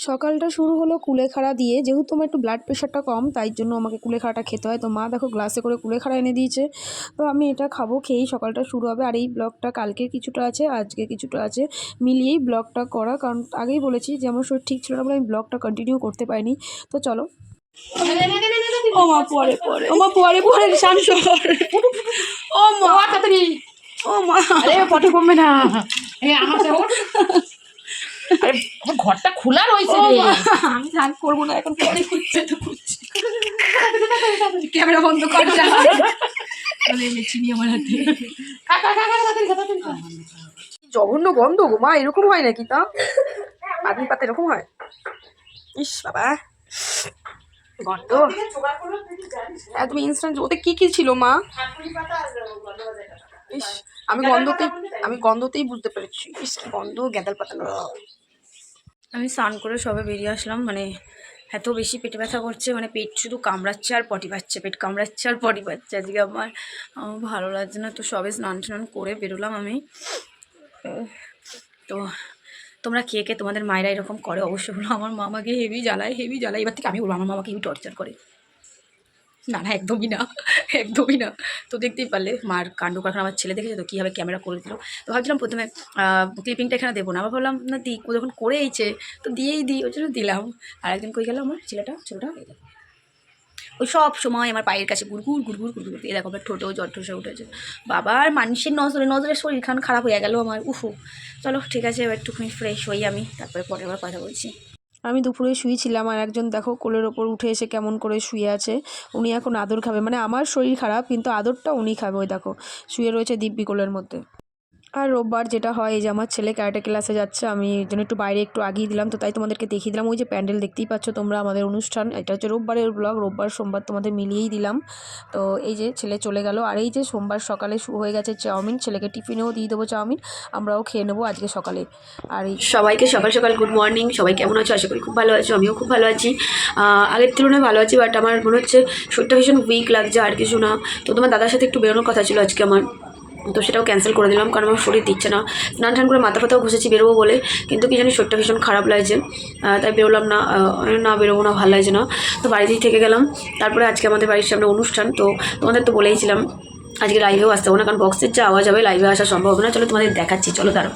সকালটা শুরু হলো কুলেখাড়া দিয়ে। যেহেতু আমার একটু ব্লাড প্রেশারটা কম তাই জন্য আমাকে কুলেখাড়াটা খেতে হয়। তো মা দেখো গ্লাসে করে কুলেখাড়া এনে দিয়েছে। তো আমি এটা খাব খেয়েই সকালটা শুরু হবে। আর এই ব্লগটা কালকের কিছুটা আছে আজকে কিছুটা আছে। মিলিয়েই ব্লগটা করা কারণ আগেই বলেছি যে আমার শরীর ঠিক ছিল না বলে আমি ব্লগটা কন্টিনিউ করতে পারিনি। তো চলো। ও মা পরে পরে। ও মা পরে পরে শান্ত ও মা। তাড়াতাড়ি। ও মা। আরে পটে কমবে না। এই আমার আরে আমার ঘরটা খোলা রয়েছে রে। মা, আমি স্নান করব না এখন পরে খুঁজছে? তো খুঁজছি? ক্যামেরা বন্ধ কর চিনি আমার হাতে। জঘন্য গন্ধ গো মা এরকম হয় নাকি তা? আদমি পাতা এরকম হয়? ইস বাবা। গন্ধ। একদম ইনস্ট্যান্ট ওতে কি কি ছিল মা? ইস আমি গন্ধতেই আমি গন্ধতেই বুঝতে পেরেছি। ইস কি গন্ধ গ্যাদাল পাতা। আমি স্নান করে সবে বেরিয়ে আসলাম মানে এত বেশি পেটে ব্যথা করছে মানে পেট শুধু কামড়াচ্ছে আর পটি পাচ্ছে পেট কামড়াচ্ছে আর পটি পাচ্ছে আজকে আমার আমার ভালো লাগছে না, তো সবে স্নান টান করে বেরোলাম আমি। তো তোমরা কে কে তোমাদের মায়েরা এরকম করে, অবশ্যই বলো। আমার মামাকে হেভি জ্বালায় হেভি জ্বালায়। এবার থেকে আমি বলব, আমার মামাকে হেভি টর্চার করে। না না, একদমই না একদমই না। তো দেখতেই পারলে, মার কাণ্ড কারখানা আমার ছেলে দেখেছে তো কীভাবে ক্যামেরা করে দিল। তো ভাবছিলাম প্রথমে ক্লিপিংটা এখানে দেবো না। আবার ভাবলাম, না দিই, ও যখন করেইছে, তো দিয়েই দিই, ওই জন্য দিলাম। আর একদিন কই গেল আমার ছেলেটা? ছোটোটা। ওই সব সময় আমার পায়ের কাছে গুড়গুড় গুড়গুড় গুড়গুড় দেখো আমার ঠোঁটেও জ্বর ঠসে উঠেছে। বাবার মানুষের নজরে নজরে শরীর খান খারাপ হয়ে গেল আমার, উফু। চলো, ঠিক আছে, এবার একটুখানি ফ্রেশ হই আমি, তারপরে পরে আবার কথা বলছি। আমি দুপুরে শুয়েছিলাম আর একজন দেখো কোলের ওপর উঠে এসে কেমন করে শুয়ে আছে। উনি এখন আদর খাবে। মানে আমার শরীর খারাপ, কিন্তু আদরটা উনি খাবে ওই দেখো। শুয়ে রয়েছে দিব্যি কোলের মধ্যে। আর রোববার যেটা হয়, এই যে আমার ছেলে ক্যারাটে ক্লাসে যাচ্ছে, আমি এই জন্য একটু বাইরে একটু আগিয়ে দিলাম, তো তাই তোমাদেরকে দেখিয়ে দিলাম। ওই যে প্যান্ডেল দেখতেই পাচ্ছ তোমরা আমাদের অনুষ্ঠান, এটা হচ্ছে রোববারের ব্লগ, রোববার সোমবার তোমাদের মিলিয়েই দিলাম। তো এই যে ছেলে চলে গেল, আর এই যে সোমবার সকালে হয়ে গেছে চাউমিন, ছেলেকে টিফিনেও দিয়ে দেবো চাউমিন, আমরাও খেয়ে নেব আজকে সকালে। আর এই সবাইকে সকাল সকাল গুড মর্নিং সবাই কেমন আছো? আশা করি খুব ভালো আছো, আমিও খুব ভালো আছি। আগের তুলনায় ভালো আছি বাট আমার মনে হচ্ছে শরীরটা ভীষণ উইক লাগছে, আর কিছু না। তো তোমার দাদার সাথে একটু বেরোনোর কথা ছিল আজকে আমার। তো সেটাও ক্যান্সেল করে দিলাম, কারণ আমার শরীর দিচ্ছে না। স্নান টান করে মাথা ফাতাও ঘুষেছি, বেরোবো বলে, কিন্তু কি জানি শরীরটা ভীষণ খারাপ লাগছে। তাই বেরোলাম না না বেরোবো না, ভালো লাগছে না। তো বাড়িতেই থেকে গেলাম। তারপরে আজকে আমাদের বাড়ির সামনে অনুষ্ঠান, তো তোমাদের তো বলেইছিলাম, আজকে লাইভেও আসতে হবে না, কারণ বক্সের যা আওয়াজ হবে লাইভে আসা সম্ভব হবে না। চলো তোমাদের দেখাচ্ছি, চলো দাঁড়াও।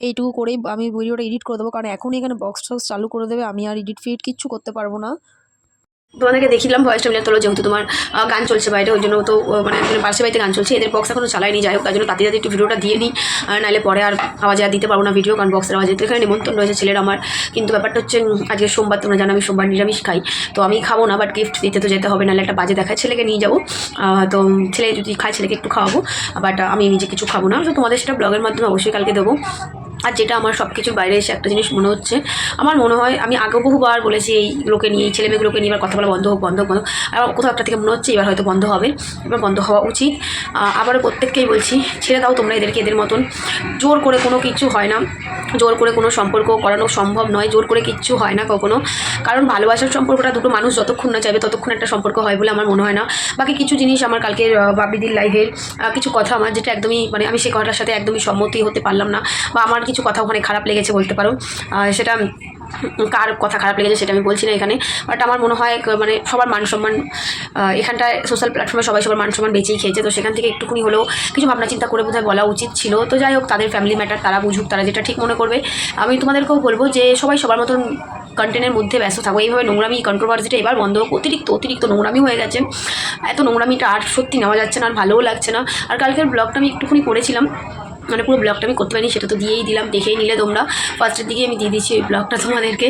এইটুকু করেই আমি ভিডিওটা এডিট করে দেবো, কারণ এখনই এখানে বক্স টক্স চালু করে দেবে, আমি আর এডিট ফিট কিচ্ছু করতে পারব না। তোমাদেরকে দেখিলাম ভয়েসটা মিলে তোলো যেহেতু তোমার গান চলছে বাইরে ওই জন্য তো মানে একজনের পাশে বাড়িতে গান চলছে, এদের বক্স এখনও চালাইনি যাই হোক, তার জন্য তাতে তাতে একটু ভিডিওটা দিয়ে নিই নাহলে পরে আর আওয়াজে আর দিতে পারব না ভিডিও কারণ বক্সের আওয়াজে এখানে নিমন্ত্রণ রয়েছে ছেলের আমার, কিন্তু ব্যাপারটা হচ্ছে আজকে সোমবার, তোমরা জানো আমি সোমবার নিরামিষ খাই, তো আমি খাব না বাট গিফট দিতে তো যেতে হবে, নাহলে একটা বাজে দেখায় ছেলেকে নিয়ে যাব তো ছেলে যদি খায় ছেলেকে একটু খাওয়াবো বাট আমি নিজে কিছু খাব না, তো তোমাদের সেটা ব্লগের মাধ্যমে অবশ্যই কালকে দেবো আর যেটা আমার সব কিছুর বাইরে এসে একটা জিনিস মনে হচ্ছে, আমার মনে হয় আমি আগে বহুবার বলেছি এই লোকে নিয়ে, এই ছেলে মেয়েগুলোকে নিয়ে এবার কথা বলা বন্ধ হোক বন্ধ হোক, বন্ধ। আর কোথাও একটা থেকে মনে হচ্ছে এবার হয়তো বন্ধ হবে, এবার বন্ধ হওয়া উচিত। আবারও প্রত্যেককেই বলছি, ছেড়ে দাও তোমরা এদেরকে, এদের মতন। জোর করে কোনো কিছু হয় না, জোর করে কোনো সম্পর্ক করানো সম্ভব নয়, জোর করে কিচ্ছু হয় না কখনো। কারণ ভালোবাসার সম্পর্কটা দুটো মানুষ যতক্ষণ না চাইবে ততক্ষণ একটা সম্পর্ক হয় বলে আমার মনে হয় না। বাকি কিছু জিনিস আমার কালকে বাবিদির লাইফের কিছু কথা আমার যেটা একদমই মানে আমি সে কথাটার সাথে একদমই সম্মতি হতে পারলাম না। বা আমার কিছু কথা ওখানে খারাপ লেগেছে বলতে পারো। সেটা কার কথা খারাপ লেগেছে সেটা আমি বলছি না এখানে। বাট আমার মনে হয় মানে সবার মান সম্মান এখানটায় সোশ্যাল প্ল্যাটফর্মে সবাই সবার মান সম্মান বেঁচেই খেয়েছে। তো সেখান থেকে একটুখানি হলেও কিছু ভাবনা চিন্তা করে বোধহয় বলা উচিত ছিল। তো যাই হোক, তাদের ফ্যামিলি ম্যাটার তারা বুঝুক, তারা যেটা ঠিক মনে করবে। আমি তোমাদেরকেও বলব যে সবাই সবার মতন কন্টেন্টের মধ্যে ব্যস্ত থাকব এইভাবে নোংরামি কন্ট্রোভার্সিটা এবার বন্ধ হোক। অতিরিক্ত অতিরিক্ত নোংরামি হয়ে গেছে। এত নোংরামিটা আর সত্যি নেওয়া যাচ্ছে না, আর ভালোও লাগছে না। আর কালকের ব্লগটা আমি একটুখানি করেছিলাম। মানে পুরো ব্লগটা আমি করতে পারিনি, সেটা তো দিয়েই দিলাম, দেখেই নিলে তোমরা। ফার্স্টের দিকে আমি দিয়ে দিচ্ছি ওই ব্লগটা তোমাদেরকে।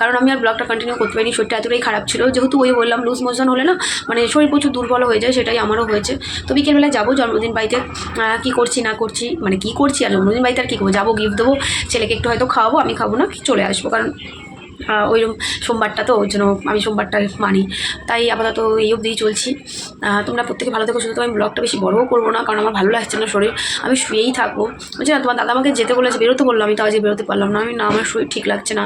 কারণ আমি আর ব্লগটা কন্টিনিউ করতে পারিনি, শরীরটা এতটাই খারাপ ছিল। যেহেতু ওই বললাম লুজ মোশন হলে না মানে শরীর প্রচুর দুর্বল হয়ে যায়, সেটাই আমারও হয়েছে। তো বিকেলবেলা যাব, জন্মদিন বাড়িতে। কি করছি, না করছি মানে কী করছি আর জন্মদিন বাড়িতে আর কী করব? যাব গিফট দেবো, ছেলেকে একটু হয়তো খাওয়াবো, আমি খাব না, চলে আসব। কারণ ওই সোমবারটা তো, ওই জন্য আমি সোমবারটা মানি। তাই আপাতত এই অবধিই চলছি। তোমরা প্রত্যেকে ভালো থেকো, শুধু তো আমি ব্লগটা বেশি বড়ও করব না, কারণ আমার ভালো লাগছে না শরীর। আমি শুয়েই থাকব। বুঝছি না? তোমার দাদা আমাকে যেতে বলেছে, বেরোতে বলল আমি তো আজকে বেরোতে পারলাম না। আমি না, আমার শরীর ঠিক লাগছে না।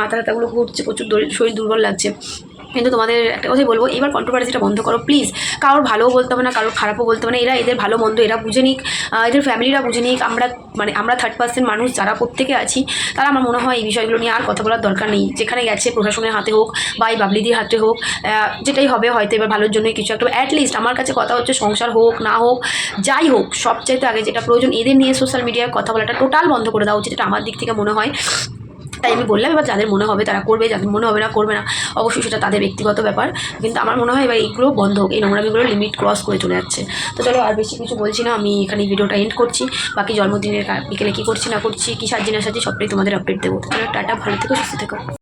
মাথা ঘুরছে, প্রচুর শরীর দুর্বল লাগছে। কিন্তু তোমাদের একটা কথাই বলব, এবার কন্ট্রোভার্সিটা বন্ধ করো প্লিজ কারোর ভালোও বলতে হবে না, কারোর খারাপও বলতে হবে না, এরা এদের ভালো মন্দ, এরা বুঝে নিক এদের ফ্যামিলিরা বুঝে নিক, আমরা মানে আমরা থার্ড পার্সেন্ট মানুষ যারা প্রত্যেকে আছি, তারা আমার মনে হয় এই বিষয়গুলো নিয়ে আর কথা বলার দরকার নেই। যেখানে গেছে প্রশাসনের হাতে হোক বা এই বাবলিদির হাতে হোক যেটাই হবে হয়তো এবার ভালোর জন্যই কিছু একটা অ্যাটলিস্ট আমার কাছে কথা হচ্ছে সংসার হোক, না হোক, যাই হোক, সবচাইতে আগে যেটা প্রয়োজন, এদের নিয়ে সোশ্যাল মিডিয়ায় কথা বলাটা টোটাল বন্ধ করে দেওয়া উচিত এটা আমার দিক থেকে মনে হয়। তাই আমি বললাম, এবার যাদের মনে হবে তারা করবে, যাদের মনে হবে না করবে না। অবশ্যই সেটা তাদের ব্যক্তিগত ব্যাপার। কিন্তু আমার মনে হয় এবার এইগুলো বন্ধ হোক, এই নোংরামিগুলো লিমিট ক্রস করে চলে যাচ্ছে। তো চলো আর বেশি কিছু বলছি না, আমি এখানে ভিডিওটা এন্ড করছি। বাকি জন্মদিনের বিকেলে কী করছি না করছি, কী সাজিয়ে না সাজি সবটাই তোমাদের আপডেট দেবো। তাহলে টাটা, ভালো থেকে, সুস্থ থেকো।